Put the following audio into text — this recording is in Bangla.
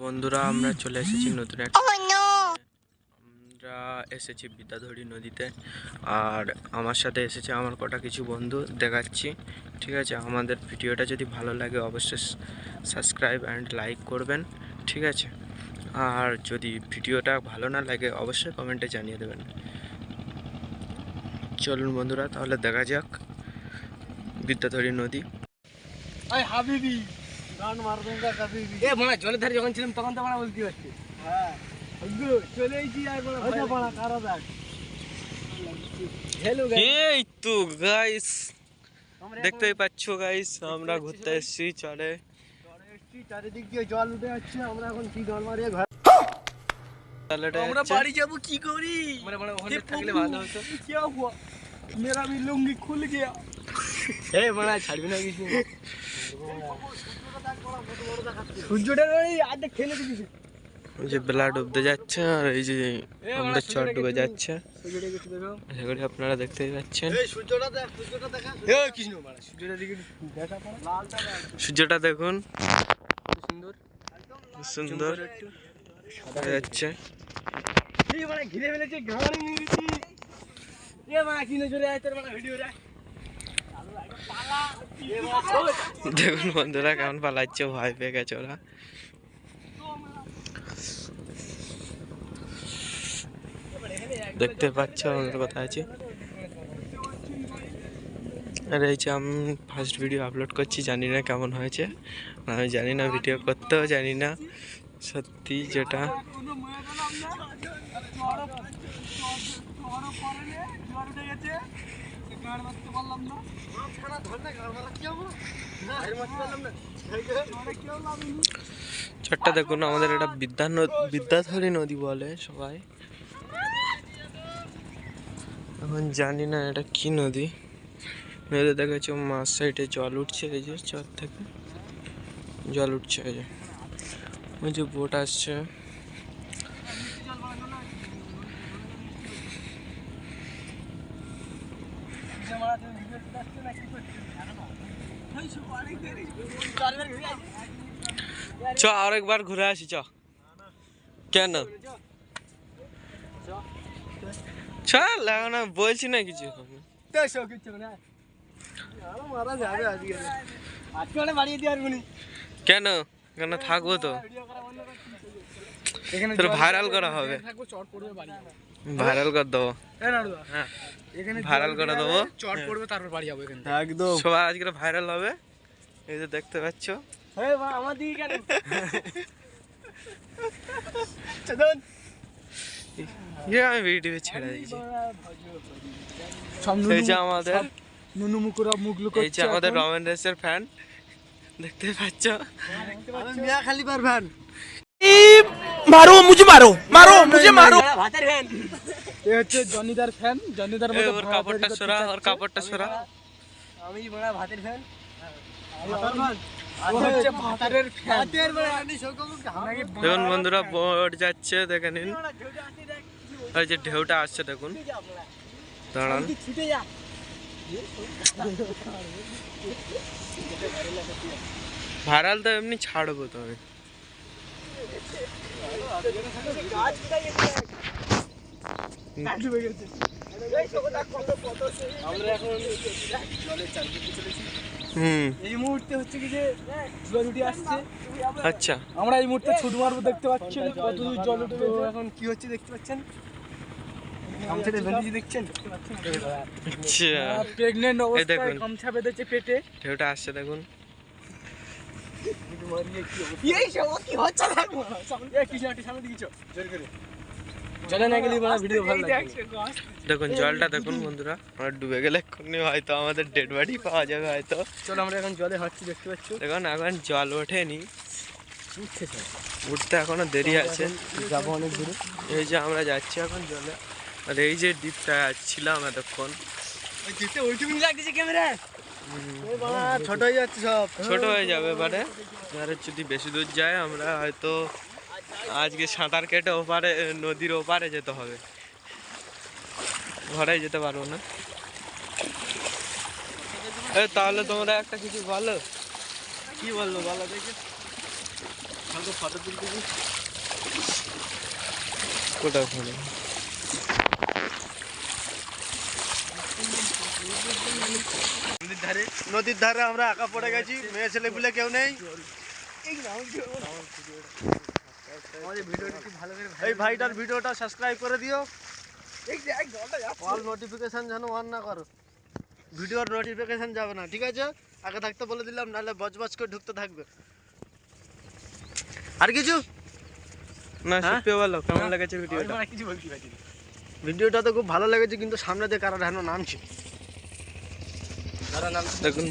বন্ধুরা আমরা চলে এসেছি নতুন একটা আমরা এসেছি বিদ্যাধরী নদীতে। আর আমার সাথে এসেছে আমার কটা কিছু বন্ধু দেখাচ্ছি। ঠিক আছে? আমাদের ভিডিওটা যদি ভালো লাগে অবশ্যই সাবস্ক্রাইব অ্যান্ড লাইক করবেন। ঠিক আছে? আর যদি ভিডিওটা ভালো না লাগে অবশ্যই কমেন্টে জানিয়ে দেবেন। চলুন বন্ধুরা তাহলে দেখা যাক বিদ্যাধরী নদী। হাবিবি! জলের ধারে যখন ছিলাম তখন তো আমরা বলতে পারছি। হ্যাঁ। তো গাইস দেখতেই পাচ্ছ গাইস আমরা ঘুরতে এসেছি চরে চারিদিক দিয়ে জল উঠে যাচ্ছে আমরা এখন কি জল মারিয়ে ঘর আমরা বাড়ি যাব কি করি? মানে মানে ওখানে থাকলে ভালো হতো। কি হুয়া মেরা আমি লুঙ্গি খুল গিয়া। এই মানে ছাড়বি না কিছু। সূর্যটা ওই আর্ধেক খেলে দিয়েছে ওই যে বেলা ডুবতে যাচ্ছে আর এই যে আমাদের চট ডুবে যাচ্ছে। সূর্যটা কিছু দেখো। আশা করি আপনারা দেখতেই পাচ্ছেন। সূর্যটা দেখ সূর্যটা দেখা এ কৃষ্ণ সূর্যটা দিকে দেখা পড়া লালটা দেখ। সূর্যটা দেখুন। সুন্দর। যাচ্ছে। মানে ঘিরে ফেলেছে গান মিউজিক এ কি নজরে আয় তোর মানে ভিডিও রে। দেখুন বন্ধুরা কেমন পালাচ্ছে, ভয় পেয়ে গেছে ওরা। দেখতে পাচ্ছ আমাদের কথা আছে? আর এই যে আমি ফার্স্ট ভিডিও আপলোড করছি, জানি না কেমন হয়েছে। আমি জানি না ভিডিও করতেও জানি না। সত্যি যেটা। চটটা দেখুন, আমাদের এটা বিদ্যা বিদ্যাধরী নদী বলে সবাই। এখন জানি না এটা কি নদী। নদীতে দেখাচ্ছে মাছ সাইডে জল উঠছে, এই যে চর থেকে। জল উঠছে, এই যে। ওই যে বোট আসছে। চ আরেকবার ঘুরে আসি চ। কেন? এখন আমি বলছি না কিছু না আর কেন? কেন থাকব তো। তোর ভাইরাল করা হবে। ভাইরাল করে দেবো। হ্যাঁ। ভাইরাল করে দেবো। চট হ্যাঁ। তারপর বাড়ি যাব এখানে একদম। সবাই আজকে ভাইরাল হবে। এই যে দেখতে পাচ্ছ। আমার দিকে কেন? আমি ভিডিও ছেড়ে দিয়েছি। আমাদের নুনু আমাদের ফ্যান দেখতে মারো মারো। মারো মারো। ভাতের ফ্যান এ হচ্ছে জনিদার ফ্যান জনিদার মতো ওর কাপড়টা সরা ওর কাপড়টা সরা আমি বড় ভাতের ফ্যান ও হচ্ছে ভাতারের ফ্যান ভাতের বড় আনি সকম দেখুন বন্ধুরা বোট যাচ্ছে দেখে নিন আর যে ঢেউটা আসছে দেখুন দাঁড়ান ছুটে যা ভাইরাল তো এমনি ছাড়বো তো আমি আমরা এখন জলের চারদিকে চলেছি এই মুহূর্তে হচ্ছে কি যে জল উঠে আসছে। আচ্ছা। আমরা এই মুহূর্তে ছুট মারবো দেখতে পাচ্ছেন কত দূর জল উঠে এখন কি হচ্ছে দেখতে পাচ্ছেন? আচ্ছা। বেঁধেছে পেটে। দেখুন না গেলে বড় ভিডিও ভালো জলটা দেখুন বন্ধুরা। আমরা ডুবে গেলে এক্ষুনি হয়তো আমাদের ডেড বডি পাওয়া যাবে হয়তো। চলো আমরা এখন জলে হাঁটছি দেখতে পাচ্ছ? দেখুন এখন জল ওঠেনি। উঠছে উঠতে এখনও দেরি আছে। যাব অনেক দূরে। এই যে আমরা যাচ্ছি এখন জলে। আর এই যে দ্বীপটা ছিলাম এতক্ষণ। ছোট হয়ে যাচ্ছে সব। ছোট হয়ে যাবে এবারে। এবারে যদি বেশি দূর যায় আমরা হয়তো আজকে সাঁতার কেটে ওপারে নদীর ওপারে যেতে হবে। ঘরে যেতে পারব না। তাহলে তোমরা একটা কিছু বলো। কি বলল বলো দেখে। ফটো তুলতে ফোনে নদীর ধারে আমরা একা পড়ে গেছি। মেয়ে ছেলে বলে কেউ নেই। এই ভাইটার ভিডিওটা সাবস্ক্রাইব করে দিও। অল নোটিফিকেশন যেন অন না করো। ভিডিওর নোটিফিকেশন যাবে না ঠিক আছে? আগে থাকতে বলে দিলাম নাহলে বজ বজ করে ঢুকতে থাকবে। আর কিছু? না হ্যাঁ? সত্যি বলো কেমন লেগেছে ভিডিওটা? আমরা কিছু বলতে পারছি ভিডিওটা তো খুব ভালো লেগেছে কিন্তু সামনে দিয়ে কারা ঢানো নামছে দেখুন।